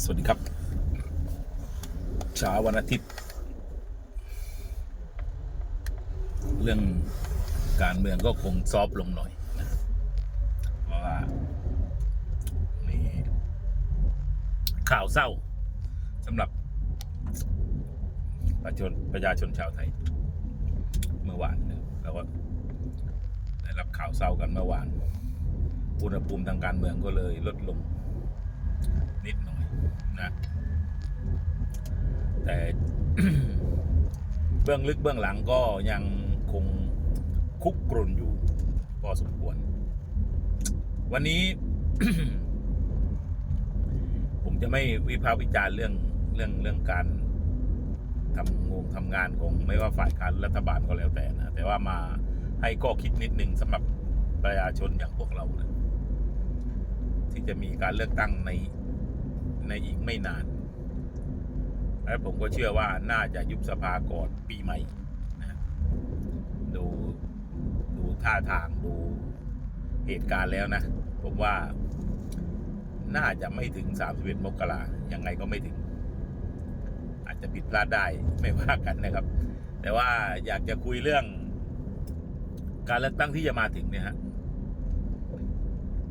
สวัสดีครับเช้าวันอาทิตย์ เรื่องการเมืองก็คงซอฟต์ลงหน่อยนะเพราะว่ามีข่าวเศร้าสำหรับประชาชนประชาชนชาวไทย เมื่อวานนะครับแล้วก็ได้รับข่าวเศร้ากันเมื่อวานอุณหภูมิทางการเมืองก็เลยลดลงนิดหน่อย นะแต่เบื้องลึกเบื้องหลังก็ยังคงคุกกรุ่นอยู่พอสมควร วันนี้ ผมจะไม่วิพากษ์วิจารณ์เรื่องเรื่องเรื่องการทำงงทำงานของไม่ว่าฝ่ายค้านหรือรัฐบาลก็แล้วแต่นะ แต่ว่ามาให้ข้อคิดนิดนึงสำหรับประชาชนอย่างพวกเรานะที่จะมีการเลือกตั้งใน ในอีกไม่นาน และผมก็เชื่อว่าน่าจะยุบสภาก่อนปีใหม่นะดูดูท่าทางดูเหตุการณ์แล้วนะ ผมว่าน่าจะไม่ถึง 31 มกรายังไงก็ไม่ถึง อาจจะผิดพลาดได้ไม่ว่ากันนะครับ แต่ว่าอยากจะคุยเรื่อง การเลือกตั้งที่จะมาถึงเนี่ยฮะ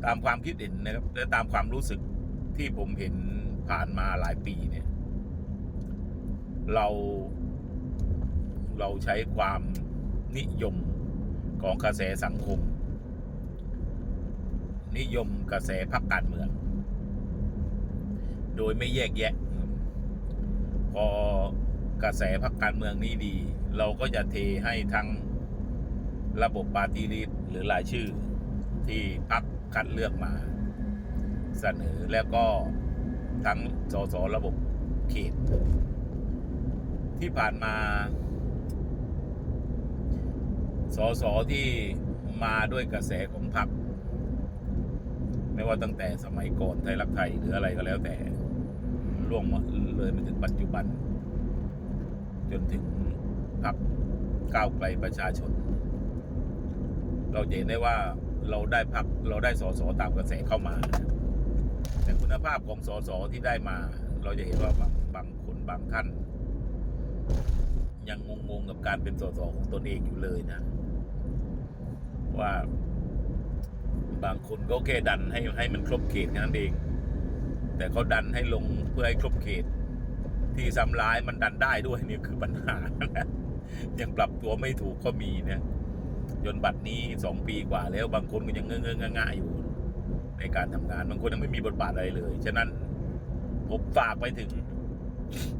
ตามความคิดเห็นนะครับ และตามความรู้สึกที่ผมเห็น ผ่านมาหลายปีเนี่ย เราเราใช้ความนิยมของกระแสสังคม นิยมกระแสพรรคการเมือง โดยไม่แยกแยะ พอกระแสพรรคการเมืองนี้ดี เราก็จะเทให้ทั้งระบบปาร์ตี้ลิสต์หรือรายชื่อที่พรรคคัดเลือกมา เสนอแล้วก็ ทั้งสสระบบเขต ที่ผ่านมาสสที่มาด้วยกระแสของพรรคไม่ว่าตั้งแต่สมัยก่อนไทยรักไทยหรืออะไรก็แล้วแต่ล่วงมาเลยมาถึงปัจจุบัน จนถึงพรรคก้าวไกลประชาชน เราเห็นได้ว่าเราได้พักเราได้สสตามกระแสเข้ามา แต่คุณภาพของสสที่ได้มา เราจะเห็นว่าบางบางคนบางท่าน ยังงงๆกับการเป็นสสของตนเองอยู่เลยนะ ว่า บางคนก็แค่ดันให้ให้มันครบเขตแค่นั้นเอง แต่เขาดันให้ลงเพื่อให้ครบเขต ที่ซ้ำร้ายมันดันได้ด้วยนี่คือปัญหานะยังปรับตัวไม่ถูกก็มีเนี่ยจนบัดนี้สองปีกว่าแล้วบางคนก็ยังเงื้อเงื้อง่าอยู่ ในการทำงานบางคนยังไม่มีบทบาทอะไรเลย ฉะนั้นผมฝากไปถึง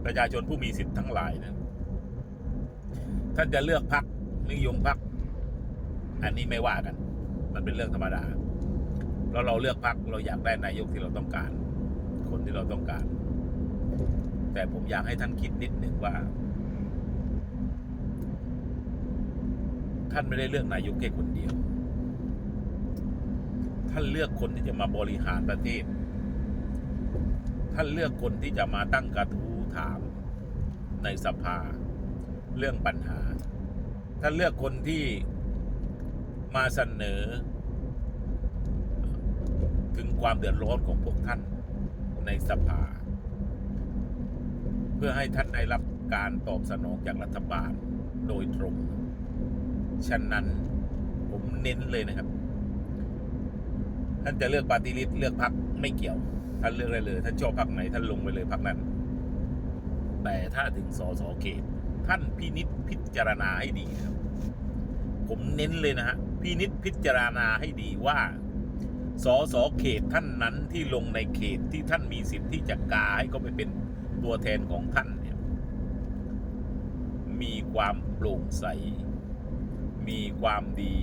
ประชาชนผู้มีสิทธิ์ทั้งหลายนะท่านจะเลือกพักนิยมพัก อันนี้ไม่ว่ากัน มันเป็นเรื่องธรรมดาเราเราเลือกพักเราอยากได้นายกที่เราต้องการ คนที่เราต้องการ แต่ผมอยากให้ท่านคิดนิดหนึ่งว่า ท่านไม่ได้เลือกนายกแค่คนเดียว ท่านเลือกคนที่จะมาบริหารประเทศ ท่านเลือกคนที่จะมาตั้งกระทู้ถามในสภา เรื่องปัญหา ท่านเลือกคนที่มาเสนอ ถึงความเดือดร้อนของพวกท่านในสภา เพื่อให้ท่านได้รับการตอบสนองจากรัฐบาลโดยตรง ฉะนั้นผมเน้นเลยนะครับ ท่านจะเลือกปาร์ตี้ลิสต์เลือกพักไม่เกี่ยว ท่านเลือกได้เลยท่านชอบพักไหนท่านลงไปเลยพักนั้น แต่ถ้าถึงสสเขต ท่านพินิษพิจารณาให้ดีนะครับผมเน้นเลยนะฮะพินิษพิจารณาให้ดีว่าสสเขตท่านนั้นที่ลงในเขตที่ท่านมีสิทธิ์ที่จะกาให้เขาไปเป็นตัวแทนของท่านเนี่ยมีความโปร่งใส มีความดี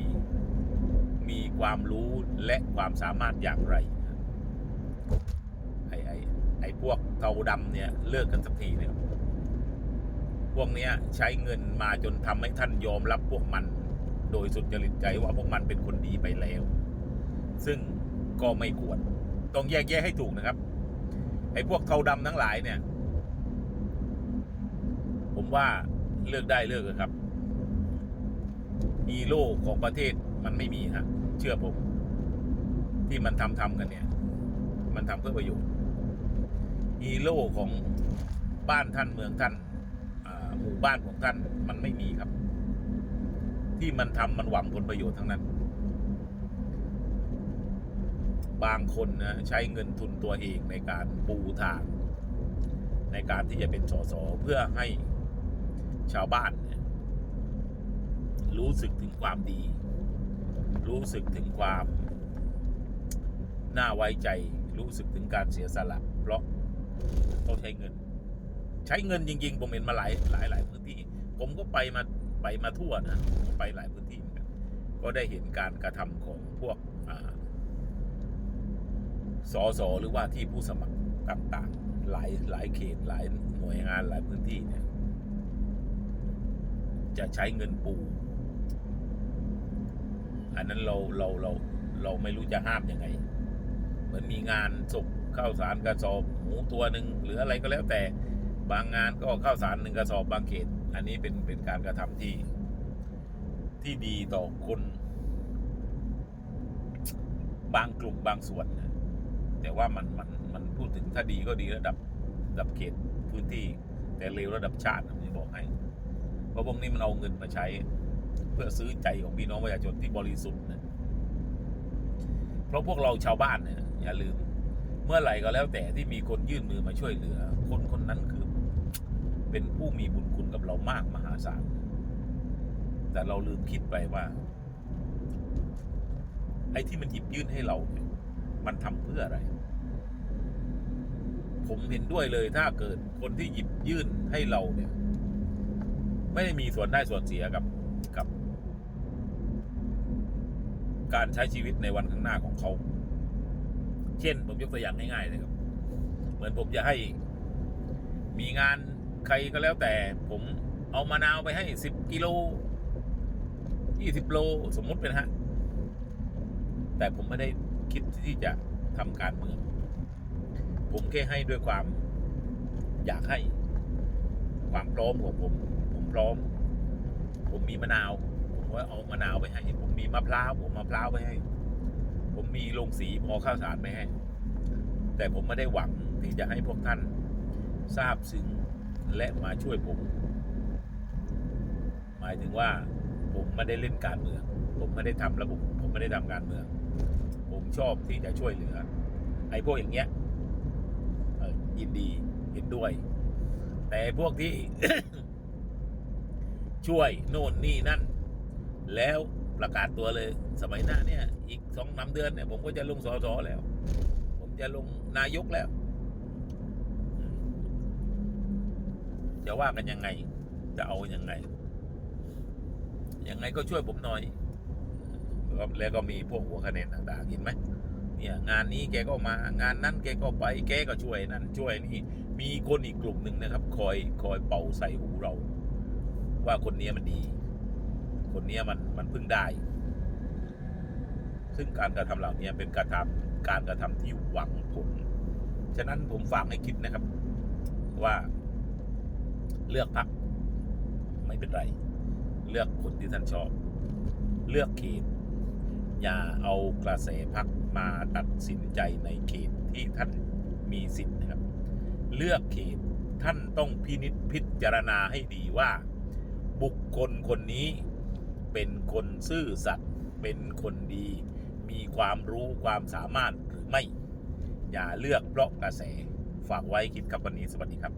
มีความรู้และความสามารถอย่างไรไอ้ไอ้ไอ้พวกเทาดำเนี่ยเลิกกันสักทีเนี่ยพวกเนี้ยใช้เงินมาจนทำให้ท่านยอมรับพวกมัน โดยสุดจริตใจว่าพวกมันเป็นคนดีไปแล้ว ซึ่งก็ไม่ควร ต้องแยกแยะให้ถูกนะครับ ไอ้พวกเทาดำทั้งหลายเนี่ย ผมว่าเลือกได้เลือกเถอะครับฮีโร่ของประเทศ มันไม่มีฮะ เชื่อผม ที่มันทำทำกันเนี่ย มันทำเพื่อประโยชน์ฮีโร่ของบ้านท่านเมืองท่านหมู่บ้านของท่านมันไม่มีครับ ที่มันทำมันหวังผลประโยชน์ทั้งนั้น บางคนนะใช้เงินทุนตัวเองในการปูทาง ในการที่จะเป็นสสเพื่อให้ชาวบ้านเนี่ยรู้สึกถึงความดี รู้สึกถึงความน่าไว้ใจ รู้สึกถึงการเสียสละเพราะเขาใช้เงิน ใช้เงินจริง ๆ ผมเห็นมาหลายหลายหลายพื้นที่ ผมก็ไปมาไปมาทั่วนะไปหลายพื้นที่ก็ได้เห็นการกระทำของพวกสอสอหรือว่าที่ผู้สมัครต่างๆ หลายหลายเขตหลายหน่วยงานหลายพื้นที่เนี่ย จะใช้เงินปู อันนั้นเราเราเราเราไม่รู้จะห้ามยังไง เหมือนมีงานส่งข้าวสารกระสอบหมูตัวหนึ่งหรืออะไรก็แล้วแต่บางงานก็ข้าวสารหนึ่งกระสอบบางเขต อันนี้เป็นเป็นการกระทำที่ ที่ดีต่อคน บางกลุ่มบางส่วนนะแต่ว่ามันมันมันพูดถึงถ้าดีก็ดีระดับระดับเขตพื้นที่ แต่เลวระดับชาติผมจะบอกให้เพราะพวกนี้มันเอาเงินมาใช้ เพื่อซื้อใจของพี่น้องประชาชนที่บริสุทธิ์นะเพราะพวกเราชาวบ้านเนี่ยอย่าลืม เมื่อไหร่ก็แล้วแต่ที่มีคนยื่นมือมาช่วยเหลือ คนคนนั้นคือ เป็นผู้มีบุญคุณกับเรามากมหาศาลแต่เราลืมคิดไปว่า ไอ้ที่มันหยิบยื่นให้เราเนี่ยมันทำเพื่ออะไร ผมเห็นด้วยเลยถ้าเกิดคนที่หยิบยื่นให้เราเนี่ย ไม่ได้มีส่วนได้ส่วนเสียกับ กับ การใช้ชีวิตในวันข้างหน้าของเขา เช่น ผมยกตัวอย่างง่ายๆเลยครับ เหมือนผมจะให้ มีงานใครก็แล้วแต่ ผมเอามะนาวไปให้สิบกิโลยี่สิบโลสมมุติเป็นฮะ แต่ผมไม่ได้คิดที่จะทำการเมือง ผมแค่ให้ด้วยความอยากให้ความพร้อมของผม ผมพร้อม มีมะนาว ผมก็เอามะนาวไปให้ ผมมีมะพร้าวผมมะพร้าวไปให้ ผมมีโรงสีพอข้าวสารไปให้ แต่ผมไม่ได้หวังที่จะให้พวกท่านทราบซึ้งและมาช่วยผม หมายถึงว่าผมไม่ได้เล่นการเมือง ผมไม่ได้ทำระบบ ผมไม่ได้ทำการเมือง ผมชอบที่จะช่วยเหลือ ไอ้พวกอย่างเงี้ยออยินดีเห็นด้วย แต่พวกที่ ช่วยโน่นนี่นั่น แล้วประกาศตัวเลย สมัยหน้าเนี่ย อีกสองสามเดือนเนี่ย ผมก็จะลงสอสอแล้ว ผมจะลงนายกแล้ว จะว่ากันยังไง จะเอาอยังไง ยังไงก็ช่วยผมหน่อยแล้วแล้วก็มีพวกหัวคะแนนต่างๆเห็นไหมเนี่ยงานนี้แกก็มางานนั้นแกก็ไปแกก็ช่วยนั่นช่วยนี่ มีคนอีกกลุ่มหนึ่งนะครับ คอยคอยเป่าใส่หูเรา ว่าคนนี้มันดี คนนี้มันมันพึ่งได้ ซึ่งการกระทำเหล่านี้เป็นการทำการกระทำที่หวังผล ฉะนั้นผมฝากให้คิดนะครับ ว่าเลือกพักไม่เป็นไร เลือกคนที่ท่านชอบ เลือกเขตอย่าเอากระแสพักมาตัดสินใจในเขตที่ท่านมีสิทธิ์นะครับ เลือกเขตท่านต้องพินิจพิจารณาให้ดีว่า บุคคลคนนี้เป็นคนซื่อสัตย์เป็นคนดี มีความรู้ความสามารถหรือไม่ อย่าเลือกเพราะกระแส ฝากไว้คิดครับวันนี้สวัสดีครับ